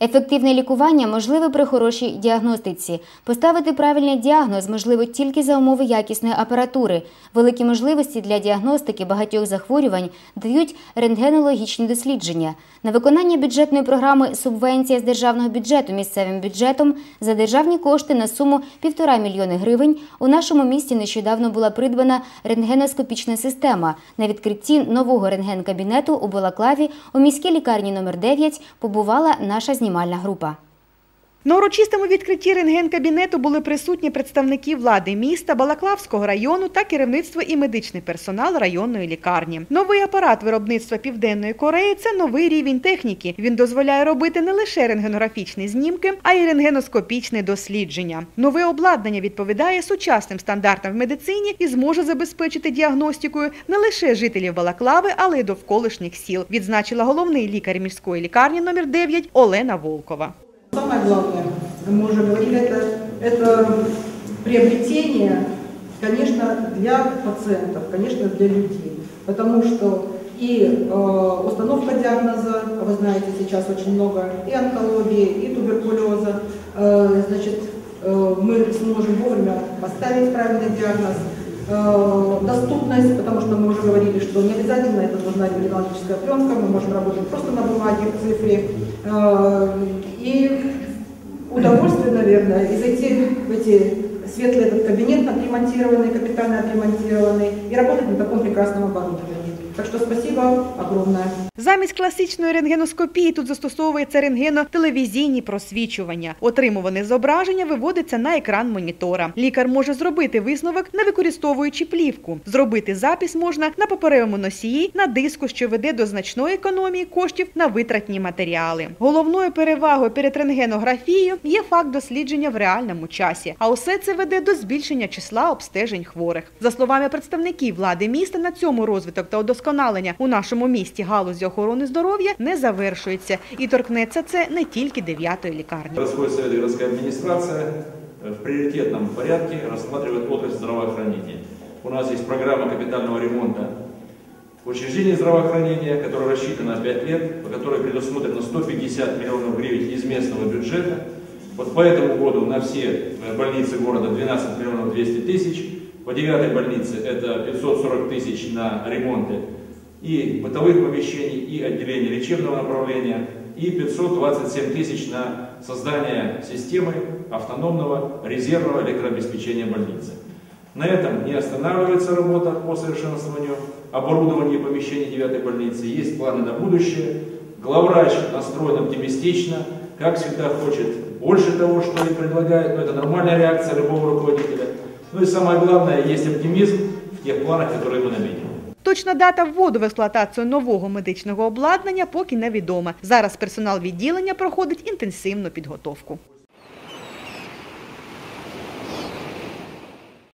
Ефективне лікування можливе при хорошій діагностиці. Поставити правильний діагноз можливо тільки за умови якісної апаратури. Великі можливості для діагностики багатьох захворювань дають рентгенологічні дослідження. На виконання бюджетної програми Субвенція з державного бюджету місцевим бюджетом за державні кошти на суму півтора мільйони гривень у нашому місті нещодавно була придбана рентгеноскопічна система. На відкритті нового рентген-кабінету у Балаклаві у міській лікарні номер 9 побувала наша знімальна група. На урочистому відкритті рентген-кабінету були присутні представники влади міста, Балаклавського району та керівництво і медичний персонал районної лікарні. Новий апарат виробництва Південної Кореї це новий рівень техніки. Він дозволяє робити не лише рентгенографічні знімки, а й рентгеноскопічне дослідження. Нове обладнання відповідає сучасним стандартам в медицині і зможе забезпечити діагностикою не лише жителів Балаклави, але й довколишніх сіл. Відзначила головний лікар міської лікарні номер 9 Олена Волкова. Самое главное, мы уже говорили, это, это приобретение, конечно, для пациентов, конечно, для людей. Потому что и э, установка диагноза, вы знаете, сейчас очень много и онкологии, и туберкулеза, э, значит, э, мы сможем вовремя поставить правильный диагноз, доступность, потому что мы уже говорили, что не обязательно это должна быть рентгенологическая пленка, мы можем работать просто на бумаге, в цифре, Э, и удовольствие, наверное, и зайти в эти светлый этот кабинет отремонтированный, капитально отремонтированный, и работать на таком прекрасном оборудовании. Так что спасибо огромное. Замість класичної рентгеноскопії тут застосовується рентгено-телевізійні просвічування. Отримуване зображення виводиться на екран монітора. Лікар може зробити висновок, не використовуючи плівку. Зробити запис можна на паперовому носії, на диску, що веде до значної економії коштів на витратні матеріали. Головною перевагою перед рентгенографією є факт дослідження в реальному часі. А усе це веде до збільшення числа обстежень хворих. За словами представників влади міста, на цьому розвиток та удосконалення у нашому місті галузі охорони здоров'я не завершується і торкнеться це не тільки дев'ятої лікарні. Городской совет и городская администрация э, в приоритетном порядке рассматривает отрасль здравоохранения. У нас есть программа капитального ремонта учреждений здравоохранения, которая рассчитана на 5 лет, по которой предусмотрено 150 миллионов гривен из местного бюджета. Вот по этому году на все э, больницы города 12 миллионов 200 тысяч, по девятой больнице это 540 тысяч на ремонты и бытовых помещений, и отделений лечебного направления, и 527 тысяч на создание системы автономного резервного электрообеспечения больницы. На этом не останавливается работа по совершенствованию оборудования помещений 9 больницы. Есть планы на будущее. Главврач настроен оптимистично, как всегда хочет больше того, что им предлагает. Но это нормальная реакция любого руководителя. Ну и самое главное, есть оптимизм в тех планах, которые мы наметили. Точна дата вводу в експлуатацію нового медичного обладнання поки невідома. Зараз персонал відділення проходить інтенсивну підготовку.